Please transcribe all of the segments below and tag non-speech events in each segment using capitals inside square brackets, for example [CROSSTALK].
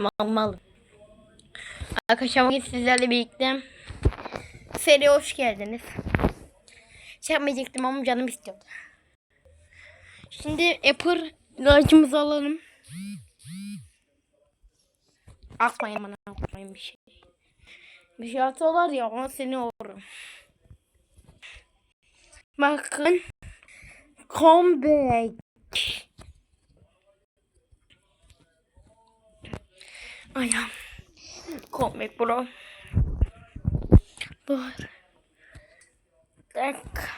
Mal mal. Arkadaşlar bugün sizlerle birlikte seriye hoş geldiniz. Şey yapmayacaktım ama canım istiyordu. Şimdi Apple ilacımızı alalım. Atmayın bana atmayın bir şey. Bir şey atıyorlar ya ona seni vururum. Bakın. Comeback. Ayağım. Comeback bro. Dur. Tak.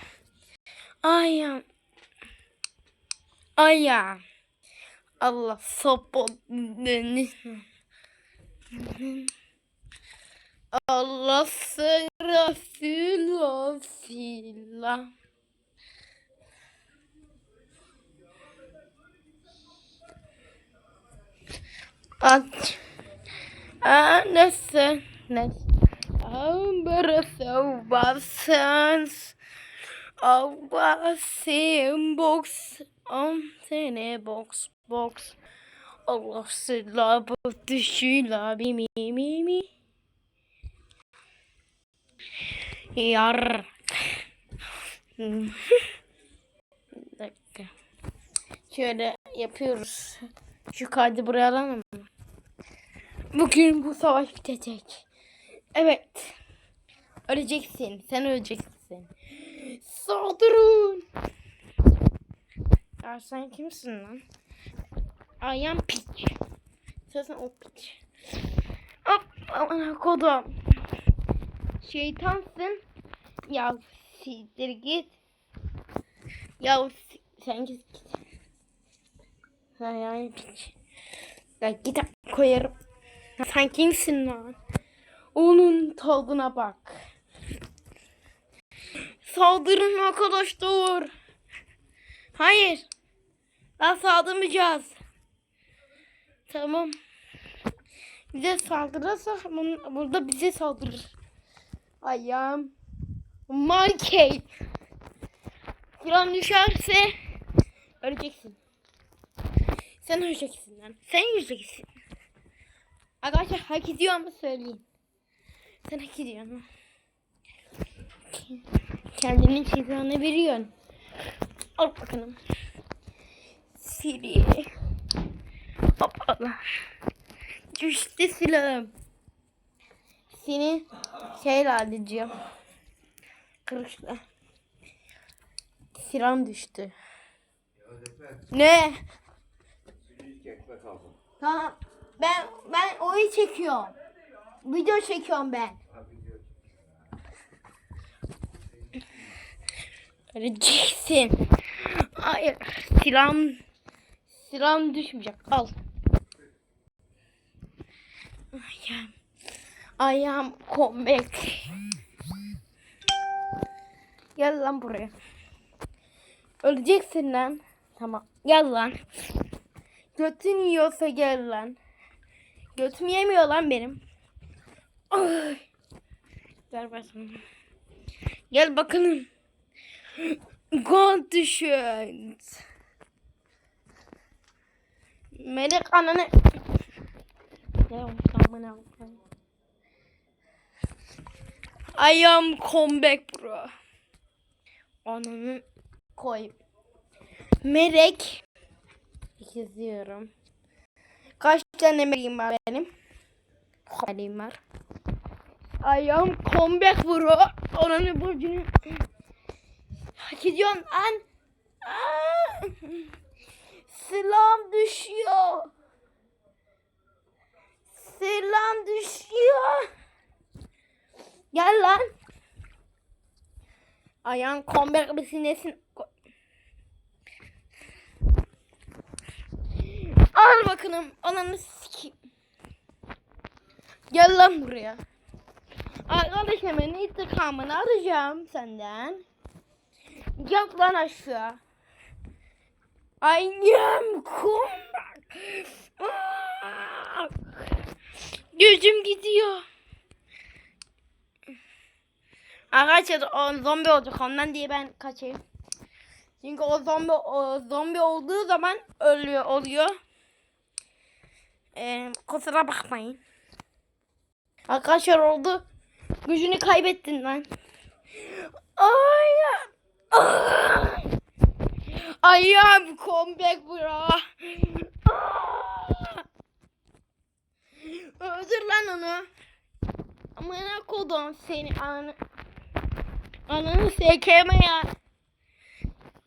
Ayağım. Ayağım. Allah sopa deniz. Allah sıra filo fila. Anasın. Ambarası basans. Avasın box. Sene box box. Allah sıla düşüla mi mi mi mi. Yar. [LAUGHS] Dakika. Şöyle yapıyoruz. Şu kaydı buraya alalım? Bugün bu savaş bitecek. Evet. Öleceksin. Sen öleceksin. Saldırın. Ya sen kimsin lan? Am piç. Sen o piç. Hop. Aman kodum. Şeytansın. Ya siktir git. Ya sen git git. Yani piç. Ya git koyarım. Sen kimsin lan? Onun tadına bak. Saldırın arkadaşlar. Hayır. Ben saldırmayacağız. Tamam. Bize saldırırsa burada bize saldırır. Ayağım. Monkey. Falan düşerse öleceksin. Sen öleceksin lan. Sen öleceksin. Arkadaşlar hak ediyor ama söyleyeyim. Sen hak ediyorsun. Kendinin cezanı veriyorsun. Al bakalım. Siri. Hoppala. Düştü silahım. Seni şeyle alacağım. Kırışla. Silahım düştü. Ne? Tamam. Ben ben oyun çekiyorum. Video çekiyorum ben. Öleceksin. Hayır. Silahım silahım düşmeyecek. Al. Ayağım. Ayağım comeback. Gel lan buraya. Öleceksin lan. Tamam. Gel lan. Götün yiyorsa gel lan. Götüm yemiyor lan benim. Ay. Gel bakalım. Conditions. Melek ananı. I am comeback bro. Ananı koy. Melek. İzliyorum. Kaç tane meleğim var benim? Meleğim var. Am comeback bro. Ananı burcunu. Hak ediyorsun lan. Aa! Selam düşüyor. Selam düşüyor. Gel lan. Ayağın comeback misin nesin? Al bakalım. Ananı sikeyim. Gel lan buraya. Arkadaş hemen intikamını alacağım senden. Yap lan aşağı. I am comeback. Aa! Gözüm gidiyor. Arkadaşlar o zombi olacak ondan diye ben kaçayım. Çünkü o zombi o zombi olduğu zaman ölüyor oluyor. Ee, kusura bakmayın. Arkadaşlar oldu. Gücünü kaybettin lan. Ay. Ay. I am comeback bro. Öldür lan onu. Amına kodum seni ananı. Ananı sekeme ya.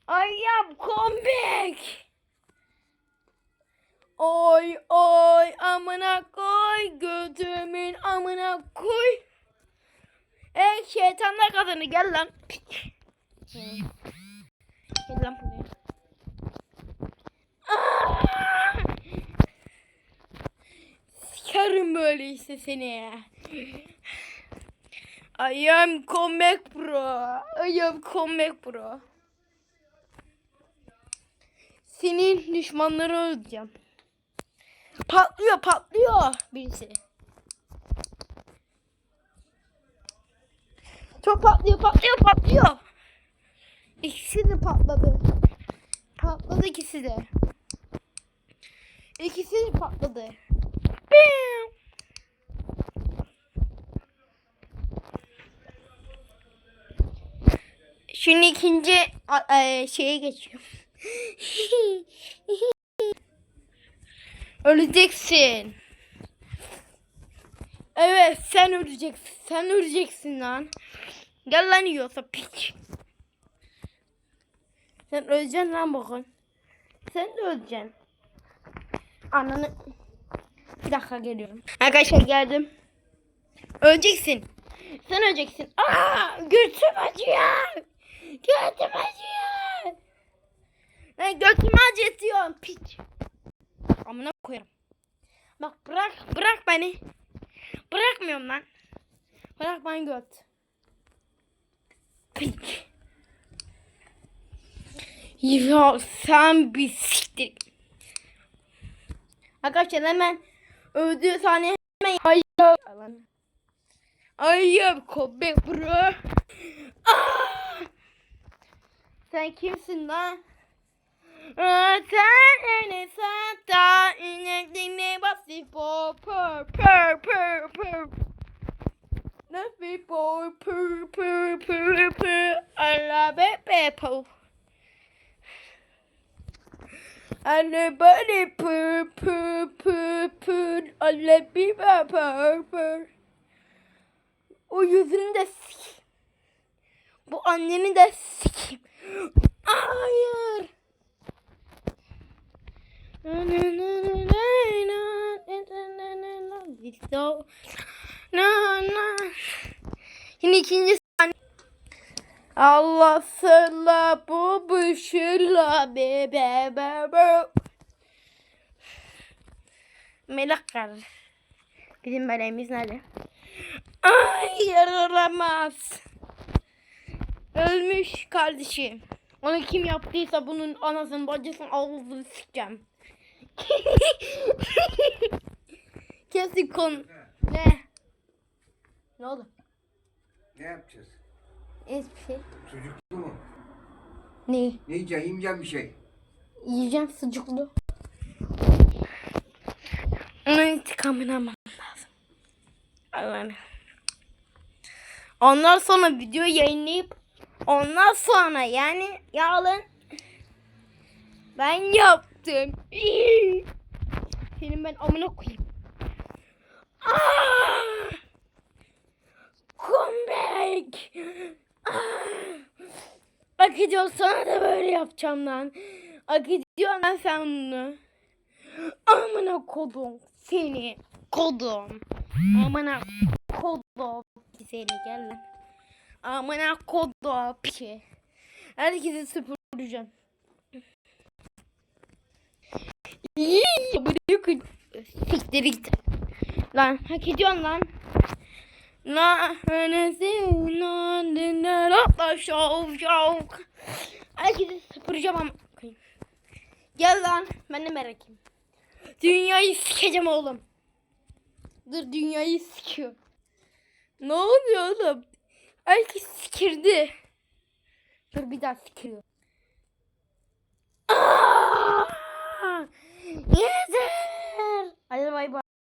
I am comeback. Oy oy amına koy götümün amına koy. Ey şeytanlar kadını gel lan. Gel lan buraya. Aa! Sikerim böyle işte seni. I am comeback bro. I am comeback bro. Senin düşmanları öldüreceğim. Patlıyor patlıyor birisi. Çok patlıyor patlıyor patlıyor. İkisi de patladı. Patladı ikisi de. İkisi de patladı. Bam! Şimdi ikinci e, şeye geçiyorum. [LAUGHS] Öleceksin. Evet sen öleceksin. Sen öleceksin lan. Gel lan yiyorsa piç. Sen öleceksin lan bugün. Sen de öleceksin. Ananı... Bir dakika geliyorum. Arkadaşlar geldim. Öleceksin. Sen öleceksin. Aa, götüm acıyor. Götüm acıyor. Ben götümü acıtıyorum piç. Amına koyarım. Bak bırak bırak beni. Bırakmıyorum lan. Bırak beni göt. Piç. Ya sen bir siktir. Arkadaşlar hemen öldüğü saniye hemen hayır. Hayır köpek bro. Ah! Sen kimsin lan? Sen ne santa inekliğine basıp po pur pur pur pur. Nasıl po pur pur pur pur. Allah be be po. Anne bana pur pur pur pur. Allah bir be pur pur. O yüzünü de sik. Bu anneni de sikeyim. Hayır. Şimdi ikinci sahne. Allah sırla bu bışırla be be be be. Melek kar. Bizim meleğimiz nerede? Ay yaralamaz. Ölmüş kardeşim. Onu kim yaptıysa bunun anasını bacısını ağzını sikeceğim. [LAUGHS] Kesin kon. Ne? Ne oldu? Ne yapacağız? Hiçbir şey. Sucuklu mu? Ne? Ne yiyeceksin? Yemeyeceğim bir şey. Yiyeceğim sucuklu. Onun intikamını almam lazım. Allah'ım. Ondan sonra video yayınlayıp ondan sonra yani yarın ben yaptım. Senin ben amına koyayım. Ah! Come back. Ah! Ediyorsun sana da böyle yapacağım lan. Ediyorsun lan sen bunu. Amına kodum seni. Kodum. Amına kodum seni gel lan. Amına kodum piki. Herkesi süpüreceğim. İyi, bırak. Siktir git. Lan hak ediyorsun lan. Na nesi na ne ne la şov şov. Herkesi süpüreceğim ama. Gel lan ben de merakım. Dünyayı sikeceğim oğlum. Dur dünyayı sikiyor. Ne oluyor oğlum? Herkes sikirdi. Dur bir daha sikiyor. Yeter. Hadi bay bay.